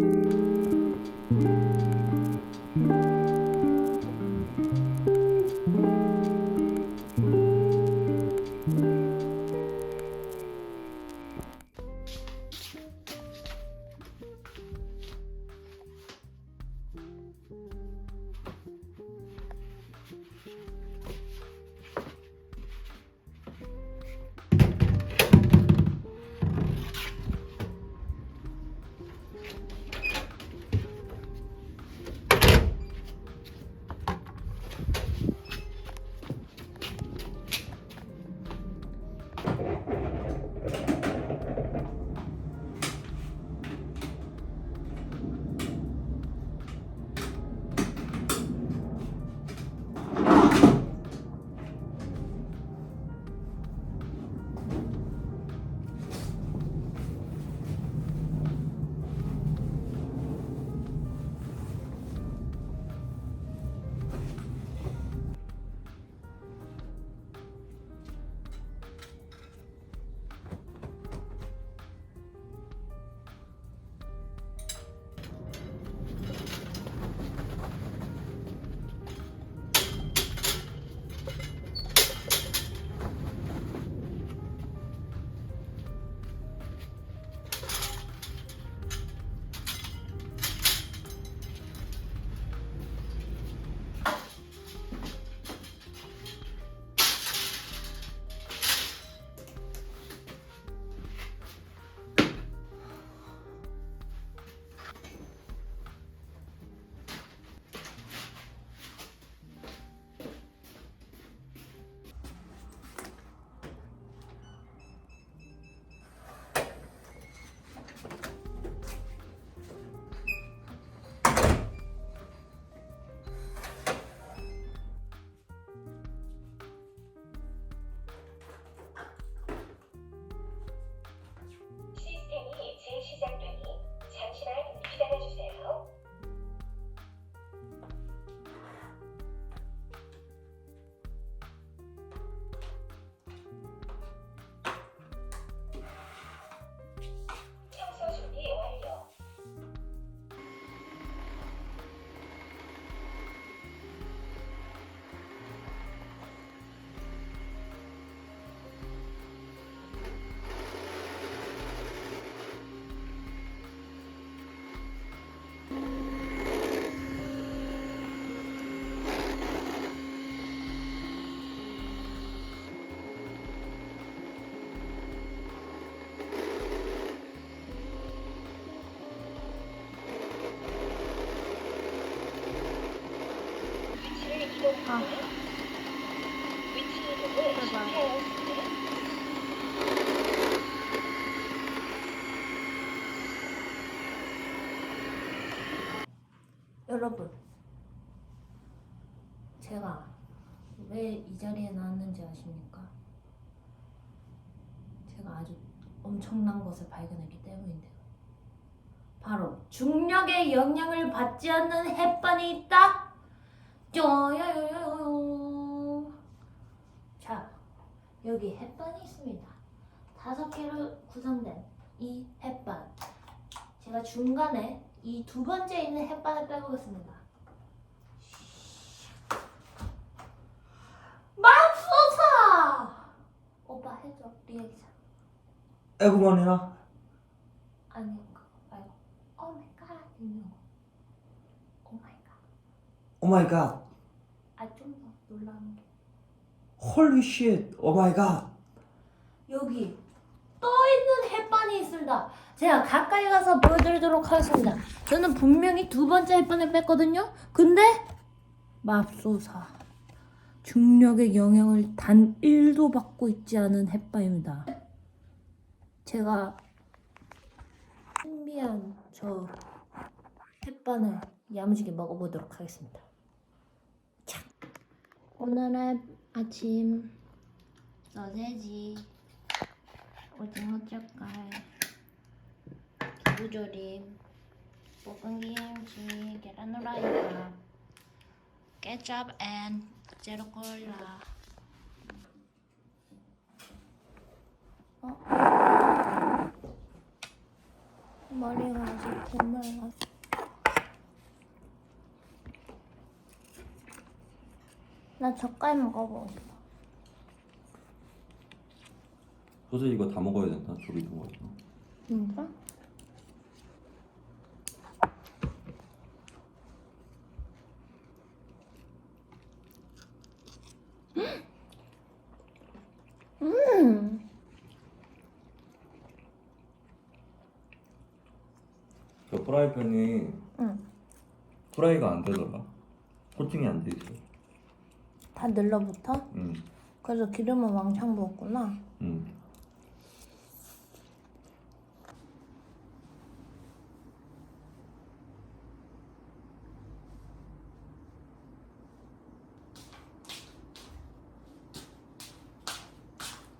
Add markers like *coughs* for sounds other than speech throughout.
시 여러분, 제가 왜 이 자리에 나왔는지 아십니까? 제가 아주 엄청난 것을 발견했기 때문인데요. 바로 중력의 영향을 받지 않는 햇반이 있다. 자, 여기 햇반이 있습니다. 다섯 개로 구성된 이 햇반. 제가 중간에 이 두 번째 있는 햇반을 빼보겠습니다. 맙소사! 오빠 해줘 리액션. 에그머니나 아니 그거 말고 오 마이갓 이런 거. 오 마이 갓. 오 마이 갓 아좀 더 놀라운 게 홀리 쉣 오 마이 갓 여기 떠 있는 햇반이 있습니다. 제가 가까이 가서 보여드리도록 하겠습니다. 저는 분명히 두 번째 햇반을 뺐거든요. 근데 맙소사 중력의 영향을 단 1도 받고 있지 않은 햇반입니다. 제가 신비한 저 햇반을 야무지게 먹어보도록 하겠습니다. 자, 오늘의 아침 소세지 오징어 젓갈 두부조림 볶은 김치 계란 후라이밥 케첩 앤 제로 콜라 어? 머리가 아직 개말라. 나 젓갈 먹어보고 싶어. 소재 이거 다 먹어야 된다. 조리도 먹어. 진짜? 음. 그 프라이팬이 응. 프라이가 안 되더라. 코팅이 안 돼 있어. 다 늘러붙어? 응. 그래서 기름을 왕창 부었구나. 응.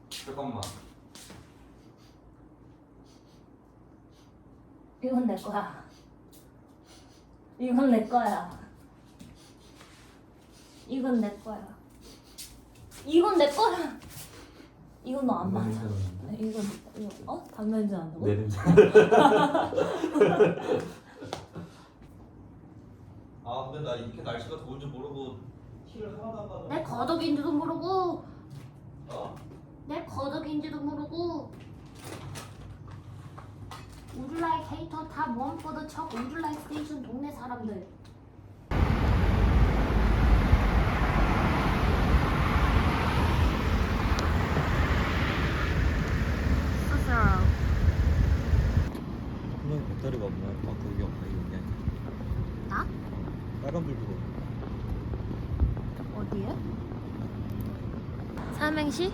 잠깐만. 이건 내 거야. 이건 내 거야. 이건 내 거야. 이건 내 거야. 이건 너 안 맞아. 이건 이거 어? 내 냄새. *laughs* 아 근데 나 이렇게 날씨가 더운 줄 모르고 티를 하나도 안 받아. 내 거덕인지도 모르고 어? 내 거덕인지도 모르고 우주라이 캐릭터 다 모험보다 척 우주라이 스테이션 동네 사람들 스스로 그냥 배터리 가 없나? 아 거기 없네 여기. 나? 빨간 불 들어. 어디에? 삼행시?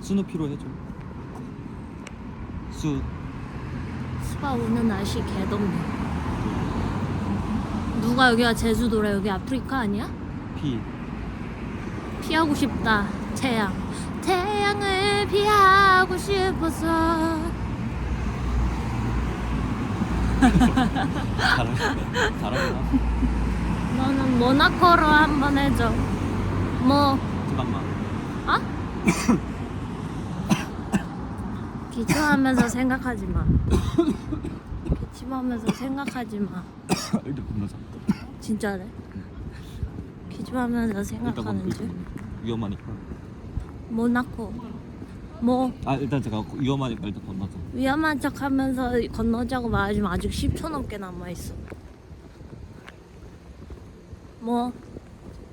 스누피로 해줘. 수. 스파 오는 날씨 개덥네 누가 여기가 제주도래 여기 아프리카 아니야? 피. 피하고 싶다 태양 태양을 피하고 싶어서. 잘하구나. 너는 모나코로 한번 해줘 뭐 잠깐만. 어? *laughs* 기침하면서 생각하지 마 기침하면서 생각하지 마 *coughs* 일단 건너자. 진짜래 기침하면서 생각하는 줄 위험하니까. 모나코 뭐 아 일단 제가 위험하니까 일단 건너자. 위험한 척 하면서 건너자고 말하지만 아직 10초 넘게 남아 있어. 뭐,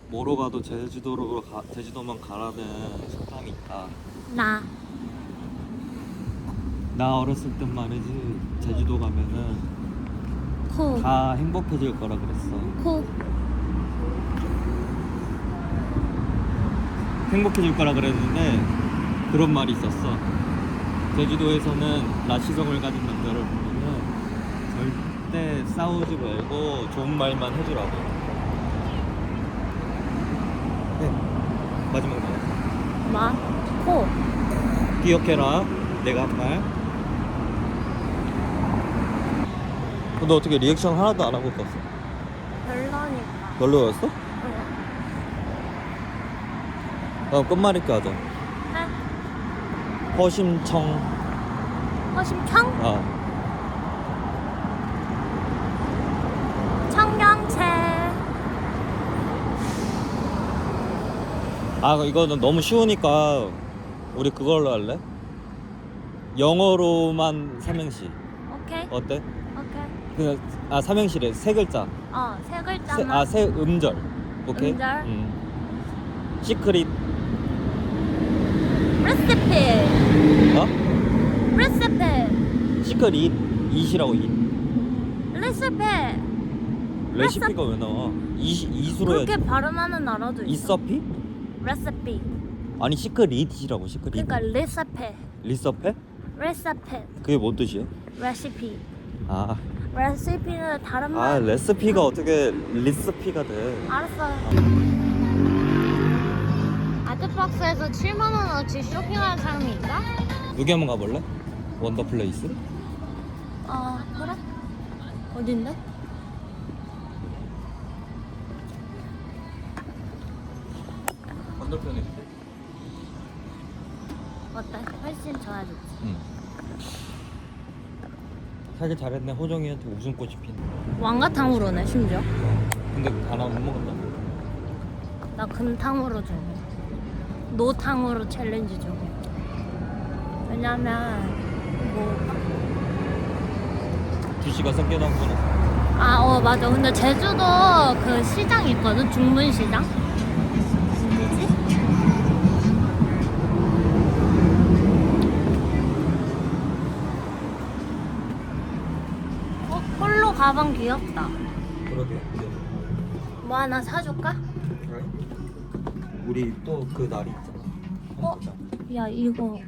뭐로 가도 제주도로 가, 제주도만 가라는 식당이 있다. 나, 나 어렸을 땐 말이지 제주도 가면은 코, 다 행복해질 거라 그랬어. 코, 행복해질 거라 그랬는데 그런 말이 있었어. 제주도에서는 나시성을 가진 남자를 보면은 절대 싸우지 말고 좋은 말만 해주라고. 네. 마지막 말. 마, 코. 기억해라. 내가 한 말. 근데 어떻게 리액션 하나도 안 하고 갔어? 별로니까. 별로였어? 어, 끝말잇기 하자. 네? 허심청. 허심청? 아. 청경채. 아, 이거는 너무 쉬우니까 우리 그걸로 할래? 영어로만 삼행시. 오케이, 어때? 그냥 아 삼행시래 세 글자. 어, 세 세, 글자만. 아, 세 음절. 오케이. 음절? 음. 시크릿. 레시피. 어? 레시피. 시크릿. 이시라고 이. 레시피. 레시피가 왜 나와? 이 이수로 그렇게 해야지. 발음하는 나라도 있어. 이서피? 레시피. 아니 시크릿이라고 시크릿. 그러니까 레시피. 리서페? 레시피. 그게 뭔 뜻이야? 레시피. 아, 레시피는 다른 아 말. 레시피가 어떻게 리스피가 돼? 알았어. 아트박스에서 7만 원어치 쇼핑하는 사람이 있다? 여기 한번 가볼래? 원더플레이스? 어 그래? 어딘데? 건너편에 어때? 훨씬 좋아졌지. 응. 사길 잘했네. 호정이한테 웃음꽃이 핀. 왕가탕으로네 심지어. 근데 하나 못 먹었다. 나 금탕으로 줘. 노탕으로 챌린지 줘. 왜냐면 뭐. 두 시가 섞여놨구나. 아, 어, 맞아. 근데 제주도 그 시장 있거든? 중문시장? 가방 귀엽다. 그러게. 뭐 하나 사줄까? 그래? 우리 또 그 날이 있잖아. 어? 야, 이거.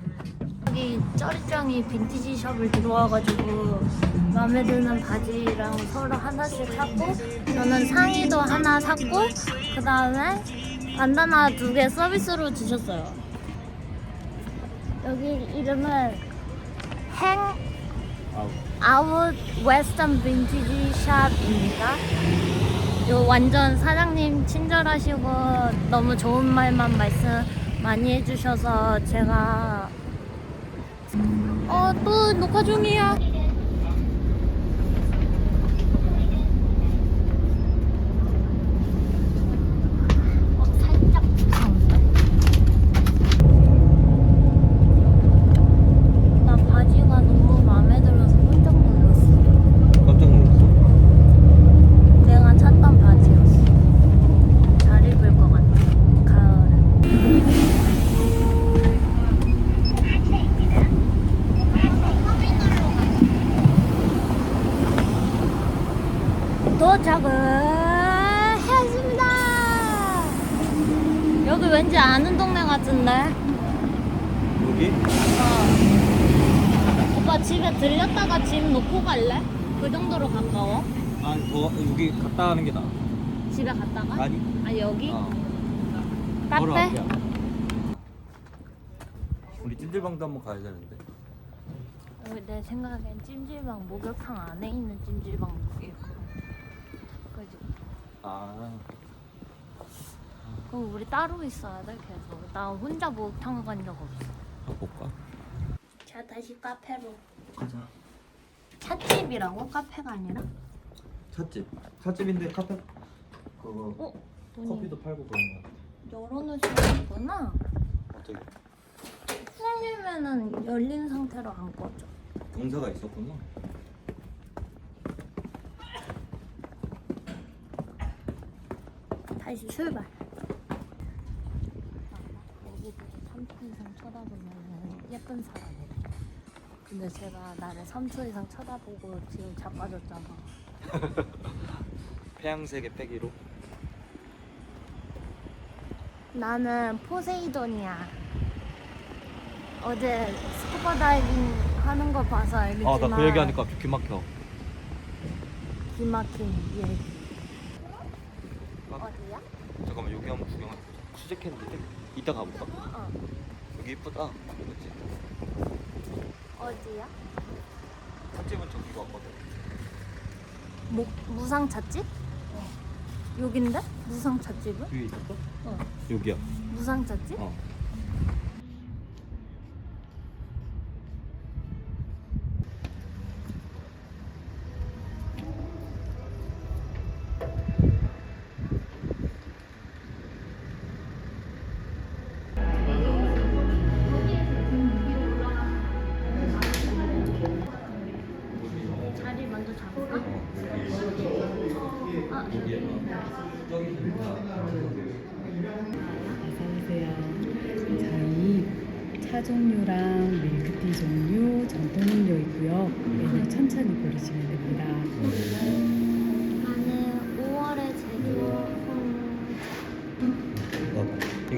여기 쩌리짱이 빈티지 숍을 들어와가지고 마음에 드는 바지랑 서로 하나씩 샀고 저는 상의도 하나 샀고 그 다음에 반다나 두 개 서비스로 주셨어요. 여기 이름은 행 아웃 웨스턴 빈티지 샵입니다. 요 완전 사장님 친절하시고 너무 좋은 말만 말씀 많이 해주셔서 제가 어 또 녹화 중이야. 어 살짝 무서운데? 나 바지가 너무 마음에 들어서 깜짝 놀랐어. 깜짝 놀랐어. 내가 찾던 바지였어. 잘 입을 것 같아. 가을에. 도착을 했습니다. 여기 왠지 아는 동네 같은데. 여기? 어. 집에 들렸다가 집 놓고 갈래? 그 정도로 가까워? 아니 더 여기 갔다 하는 게 나아. 집에 갔다가? 아니. 아 여기? 어. 바로 카페? 앞이야. 우리 찜질방도 한번 가야 되는데. 여기 내 생각엔 찜질방 목욕탕 안에 있는 찜질방 그지? 아. 그럼 우리 따로 있어야 돼 계속 나 혼자 목욕탕 간 적 없어 가볼까? 자 다시 카페로 가자. 찻집이라고? 카페가 아니라? 찻집. 찻집인데 카페. 그거 어? 커피도 팔고 그런 거. 수 있구나 어떻게? 풀리면은 열린 상태로 안 꺼져 동사가 있었구나. 다시 출발 여기들이 3초 이상 쳐다보면 예쁜 사람이래 근데 제가 나를 3초 이상 쳐다보고 지금 자빠졌잖아 *laughs* 태양색의 빼기로. 나는 포세이돈이야. 어제 스쿠버 다이빙 하는 거 봐서 알겠지만 아나 그 얘기하니까 귀 막혀. 기막힌 얘기. 어디야? 잠깐만 여기 한번 구경해. 수제캔디인데 이따 가볼까? 어. 여기 이쁘다. 그렇지? 어디야? 찻집은 저기가 왔거든. 목 무상 찻집? 여긴데? 무상 찻집은? 위에 있었어? 어. 여기야. 무상 찻집? 어.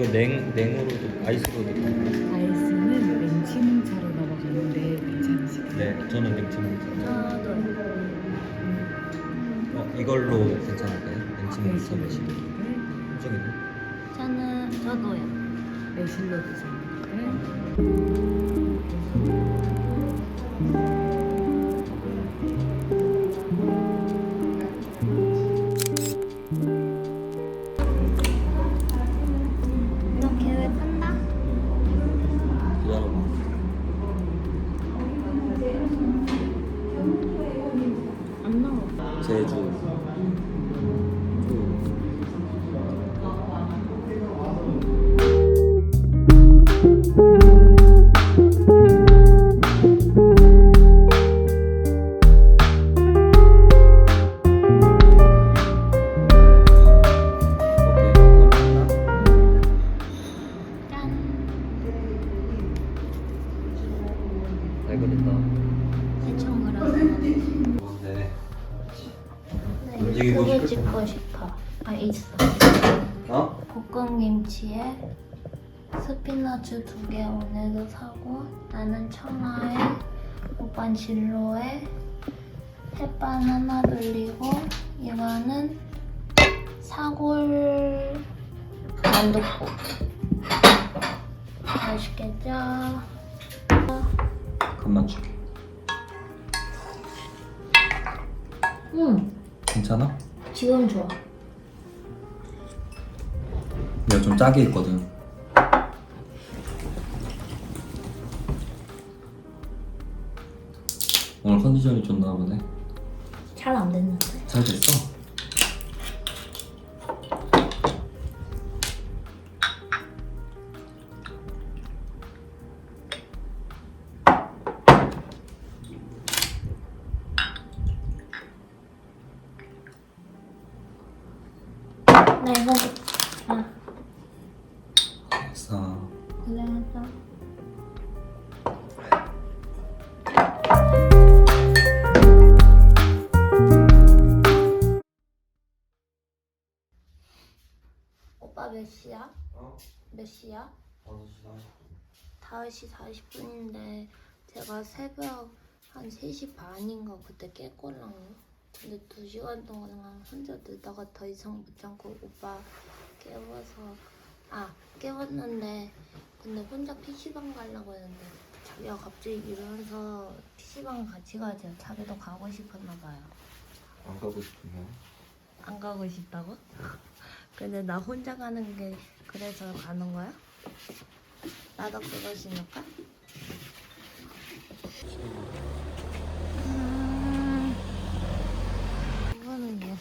이거 냉 냉으로도 아이스로도. 아이스는 냉치문차로 넘어가는데 괜찮으실까요? 네, 저는 냉찜. 저도 어 이걸로 괜찮을까요? 냉찜 매실로 서비스. 드릴까요? 호정이는? 저는 저도요. 매실로 드실까요? 너 제주 잘 그렸다. 시청을 하는. 네. 튀기고 고기 싶을 찍고 싶어. 아 있어. 어? 볶음김치에 스피너츠 두 개 오늘도 사고 나는 청아에 오빤 진로에 햇반 하나 돌리고 이거는 사골 만둣국 맛있겠죠? 간 맞추기. 음. 괜찮아? 지금 좋아 내가 좀 짜게 했거든. 오늘 컨디션이 좋나 보네. 잘 안 됐는데 잘 됐어? 나 이거 아 됐어. 고생했어 오빠 몇 시야? 어? 몇 시야? 5시 5시 40분인데 제가 새벽 한 3시 반인가 그때 깼거든요. 근데 2시간 동안 혼자 늦다가 더 이상 못 참고 오빠 깨워서 아 깨웠는데 근데 혼자 PC방 가려고 했는데 자기가 갑자기 이러면서 PC방 같이 가자. 자기도 가고 싶었나 봐요. 안 가고 싶으면? 안 가고 싶다고? *laughs* 근데 나 혼자 가는 게 그래서 가는 거야? 나도 그거 신을까?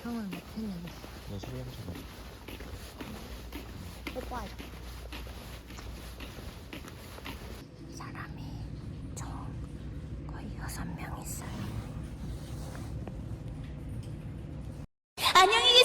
상을 못해내겠어. 나 소리 한번 잡아. 뽀뽀하자. 사람이 총 거의 여섯 명 있어요. 안녕히